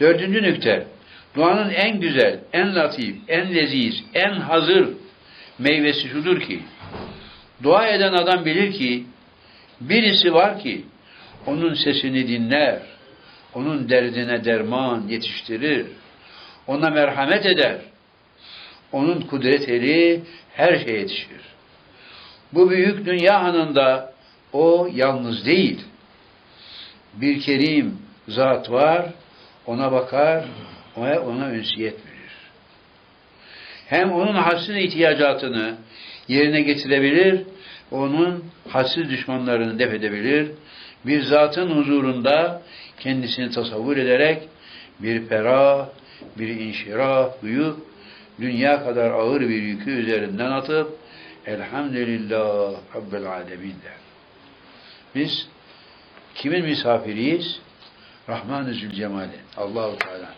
Dördüncü nükte. Duanın en güzel, en latif, en leziz, en hazır meyvesi şudur ki, dua eden adam bilir ki, birisi var ki, onun sesini dinler, onun derdine derman yetiştirir, ona merhamet eder, onun kudret eli her şeye yetişir. Bu büyük dünya anında o yalnız değil. Bir kerim zat var, ona bakar, ona, ona ünsiyet verir. Hem onun hassın ihtiyacatını yerine getirebilir, onun hassiz düşmanlarını def edebilir, bir zatın huzurunda kendisini tasavvur ederek bir ferah, bir inşirah duyup, dünya kadar ağır bir yükü üzerinden atıp, Elhamdülillah Rabbil Alemin der. Biz kimin misafiriyiz? Rahman-ı Zülcemal'in, Allahu Teala.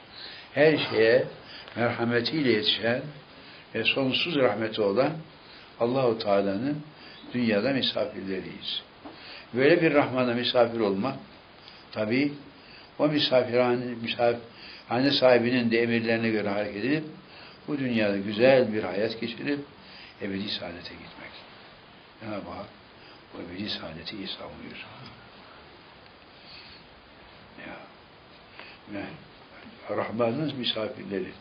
Her şeye merhametiyle yetişen ve sonsuz rahmeti olan Allahu Teala'nın dünyada misafirleriyiz. Böyle bir Rahman'a misafir olmak tabi o misafirhane, misafirhane sahibinin de emirlerine göre hareket edip bu dünyada güzel bir hayat geçirip ebedi saadete gitmek. Cenab-ı Hak o ebedi saadeti ihsan buyur. Rahman'ın misafirleri.